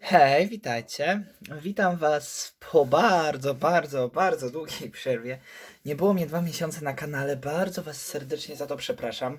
Hej, witajcie. Witam Was po bardzo, bardzo, bardzo długiej przerwie. Nie było mnie dwa miesiące na kanale, bardzo Was serdecznie za to przepraszam.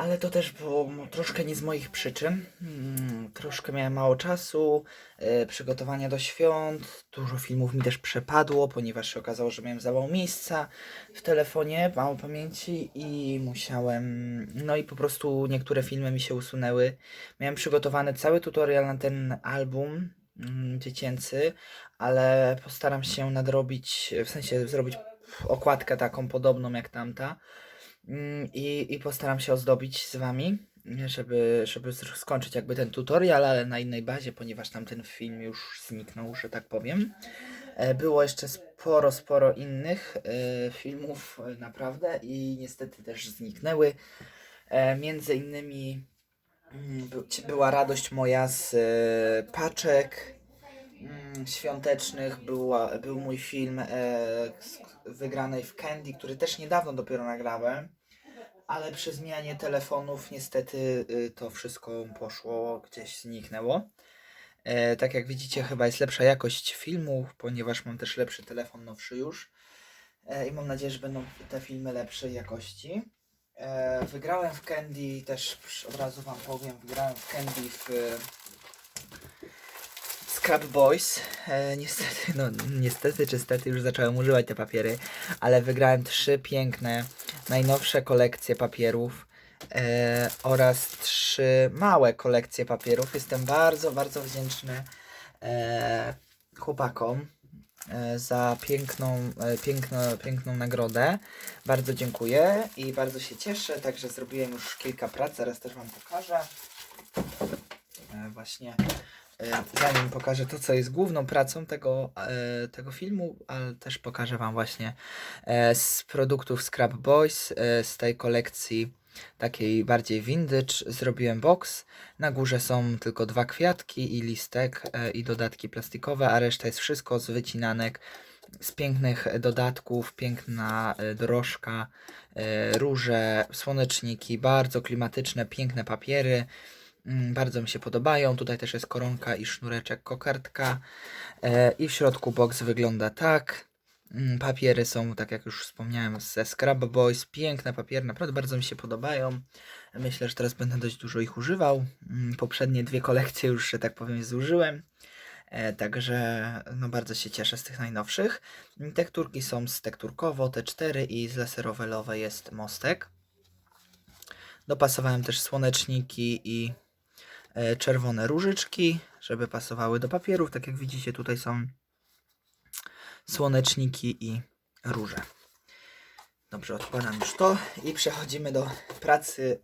Ale to też było troszkę nie z moich przyczyn. Mm, troszkę miałem mało czasu, e, przygotowania do świąt, dużo filmów mi też przepadło, ponieważ się okazało, że miałem zawał miejsca w telefonie, mało pamięci i musiałem, no i po prostu niektóre filmy mi się usunęły. Miałem przygotowany cały tutorial na ten album mm, dziecięcy, ale postaram się nadrobić, w sensie zrobić okładkę taką podobną jak tamta. Mm, I, I postaram się ozdobić z wami, żeby, żeby skończyć jakby ten tutorial, ale na innej bazie, ponieważ tamten film już zniknął, że tak powiem. E, Było jeszcze sporo, sporo innych e, filmów e, naprawdę i niestety też zniknęły. Między innymi mm, była radość moja z paczek mm, świątecznych, była, był mój film z wygranej w Candy, który też niedawno dopiero nagrałem, ale przy zmianie telefonów niestety y, to wszystko poszło, gdzieś zniknęło. E, tak jak widzicie, chyba jest lepsza jakość filmu, ponieważ mam też lepszy telefon, nowszy już. E, I mam nadzieję, że będą te filmy lepszej jakości. E, wygrałem w Candy, też od razu Wam powiem, wygrałem w Candy w Scrap Boys. E, niestety, no niestety czy już zacząłem używać te papiery, ale wygrałem trzy piękne, najnowsze kolekcje papierów e, oraz trzy małe kolekcje papierów. Jestem bardzo, bardzo wdzięczny e, chłopakom e, za piękną, e, piękno, piękną nagrodę. Bardzo dziękuję i bardzo się cieszę. Także zrobiłem już kilka prac, zaraz też Wam pokażę. E, właśnie zanim pokażę to, co jest główną pracą tego, e, tego filmu, ale też pokażę Wam właśnie e, z produktów Scrap Boys, e, z tej kolekcji takiej bardziej vintage zrobiłem box. Na górze są tylko dwa kwiatki i listek e, i dodatki plastikowe, a reszta jest wszystko z wycinanek, z pięknych dodatków, piękna e, dorożka, e, róże, słoneczniki, bardzo klimatyczne, piękne papiery. Mm, Bardzo mi się podobają. Tutaj też jest koronka i sznureczek, kokardka. E, I w środku box wygląda tak. Mm, Papiery są, tak jak już wspomniałem, ze Scrap Boys. Piękne papiery, naprawdę bardzo mi się podobają. Myślę, że teraz będę dość dużo ich używał. Mm, Poprzednie dwie kolekcje już, że tak powiem, zużyłem. E, Także no bardzo się cieszę z tych najnowszych. Tekturki są z tekturkowo, te cztery i z laserowelowe jest mostek. Dopasowałem też słoneczniki i czerwone różyczki, żeby pasowały do papierów. Tak jak widzicie, tutaj są słoneczniki i róże. Dobrze, odkładam już to i przechodzimy do pracy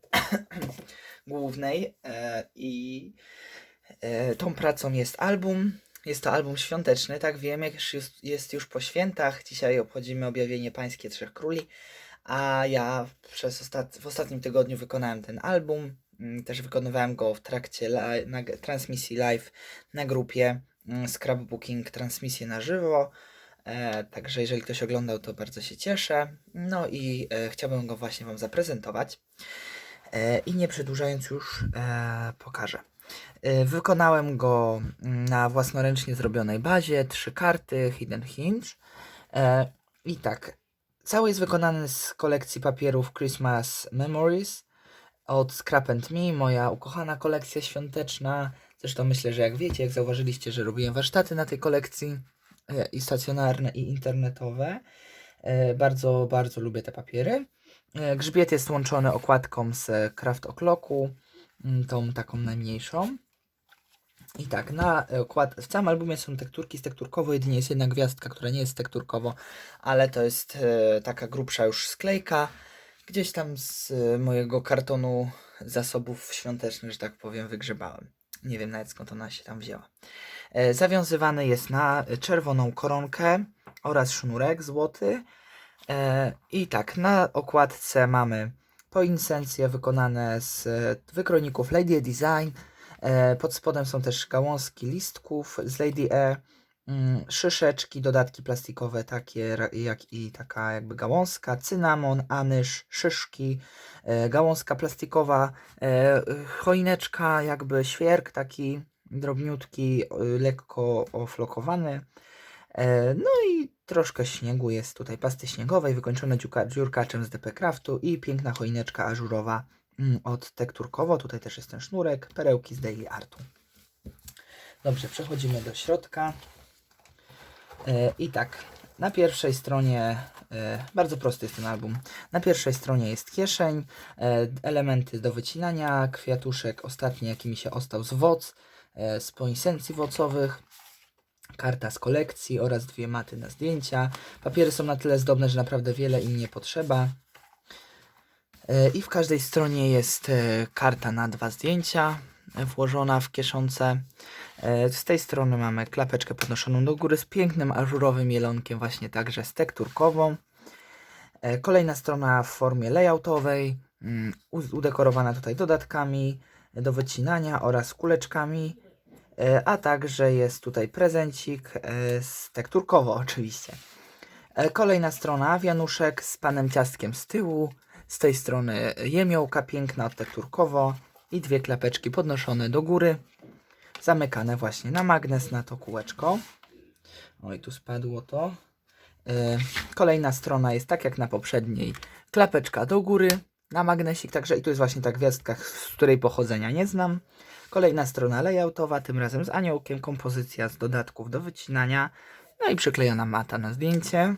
głównej. E, I e, tą pracą jest album. Jest to album świąteczny, tak wiem, jest, jest już po świętach. Dzisiaj obchodzimy objawienie Pańskie Trzech Króli. A ja przez ostat... w ostatnim tygodniu wykonałem ten album. Mm, Też wykonywałem go w trakcie li... na... transmisji live na grupie mm, Scrapbooking, transmisję na żywo. E, także jeżeli ktoś oglądał, to bardzo się cieszę. No i e, chciałbym go właśnie Wam zaprezentować. E, I nie przedłużając już, e, pokażę. E, wykonałem go mm, na własnoręcznie zrobionej bazie, trzy karty, Hidden Hinge. E, I tak, Cały jest wykonany z kolekcji papierów Christmas Memories od Scrap and Me, moja ukochana kolekcja świąteczna. Zresztą myślę, że jak wiecie, jak zauważyliście, że robiłem warsztaty na tej kolekcji e, i stacjonarne, i internetowe. E, Bardzo, bardzo lubię te papiery. E, Grzbiet jest łączony okładką z Craft O'Clocku, mm, tą taką najmniejszą. I tak, na okład, w całym albumie są tekturki z tekturkowo, jedynie jest jedna gwiazdka, która nie jest tekturkowo, ale to jest taka grubsza już sklejka, gdzieś tam z e, mojego kartonu zasobów świątecznych, że tak powiem, wygrzebałem. Nie wiem nawet skąd ona się tam wzięła. E, zawiązywany jest na czerwoną koronkę oraz sznurek złoty. E, I tak, na okładce mamy poinsencje wykonane z e, wykroników Lady Design, Pod spodem są też gałązki listków z Lady E, szyszeczki, dodatki plastikowe takie jak i taka jakby gałązka, cynamon, anyż, szyszki, e, gałązka plastikowa, e, choineczka, jakby świerk taki drobniutki, lekko oflokowany. E, No i troszkę śniegu jest tutaj, pasty śniegowej, wykończone dziurka, dziurkaczem z DP Craftu i piękna choineczka ażurowa mm, od Tekturkowo. Tutaj też jest ten sznurek, perełki z Daily Artu. Dobrze, przechodzimy do środka. E, I tak, na pierwszej stronie, e, bardzo prosty jest ten album. Na pierwszej stronie jest kieszeń, e, elementy do wycinania, kwiatuszek, ostatni jaki mi się ostał z woc, z poinsencji wocowych, karta z kolekcji oraz dwie maty na zdjęcia. Papiery są na tyle zdobne, że naprawdę wiele im nie potrzeba. I w każdej stronie jest karta na dwa zdjęcia włożona w kieszonce. E, Z tej strony mamy klapeczkę podnoszoną do góry z pięknym ażurowym jelonkiem, właśnie także z tekturkową. E, Kolejna strona w formie layoutowej, mm, udekorowana tutaj dodatkami do wycinania oraz kuleczkami, e, a także jest tutaj prezencik z tekturkowo oczywiście. Kolejna strona, wianuszek z panem ciastkiem z tyłu, z tej strony jemiołka piękna tekturkowo i dwie klapeczki podnoszone do góry zamykane właśnie na magnes, na to kółeczko. Oj, tu spadło to. E, Kolejna strona jest tak jak na poprzedniej. Klapeczka do góry na magnesik, także i tu jest właśnie ta gwiazdka, z której pochodzenia nie znam. Kolejna strona layoutowa, tym razem z aniołkiem, kompozycja z dodatków do wycinania. No i przyklejona mata na zdjęcie.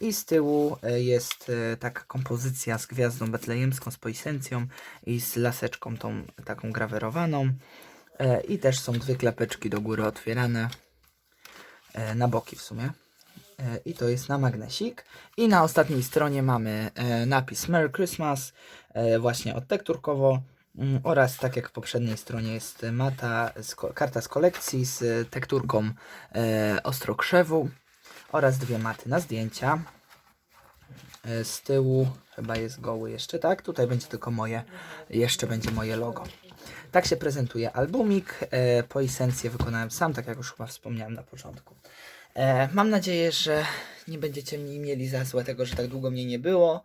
I z tyłu e, jest e, taka kompozycja z gwiazdą betlejemską, z poisencją i z laseczką tą taką grawerowaną. E, I też są dwie klapeczki do góry otwierane na boki w sumie. I to jest na magnesik. I na ostatniej stronie mamy napis Merry Christmas, właśnie od tekturkowo. mm, Oraz tak jak w poprzedniej stronie jest mata, karta z kolekcji z tekturką ostrokrzewu oraz dwie maty na zdjęcia. E, Z tyłu chyba jest goły jeszcze, tak? Tutaj będzie tylko moje, jeszcze będzie moje logo. Tak się prezentuje albumik. E, po esencję wykonałem sam, tak jak już chyba wspomniałem na początku. E, mam nadzieję, że nie będziecie mi mieli za złe tego, że tak długo mnie nie było.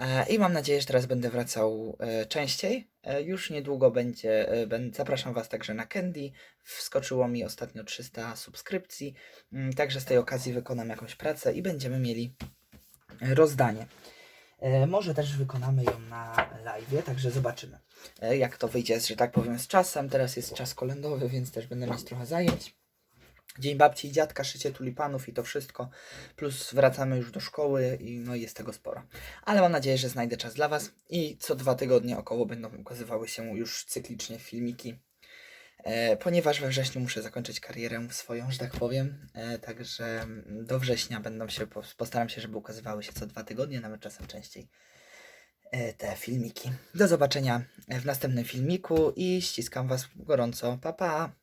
E, I mam nadzieję, że teraz będę wracał e, częściej. E, już niedługo będzie. Zapraszam Was także na Candy. Wskoczyło mi ostatnio 300 subskrypcji. Mm, Także z tej okazji wykonam jakąś pracę i będziemy mieli rozdanie. Może też wykonamy ją na live, także zobaczymy, jak to wyjdzie, że tak powiem, z czasem. Teraz jest czas kolendowy, więc też będę mieć trochę zajęć. Dzień babci i dziadka, szycie tulipanów i to wszystko. Plus wracamy już do szkoły i no jest tego sporo. Ale mam nadzieję, że znajdę czas dla Was i co dwa tygodnie około będą ukazywały się już cyklicznie filmiki. E, ponieważ we wrześniu muszę zakończyć karierę swoją, że tak powiem. E, także do września będą się, pos- postaram się, żeby ukazywały się co dwa tygodnie, nawet czasem częściej e, te filmiki. Do zobaczenia w następnym filmiku i ściskam Was gorąco. Pa pa!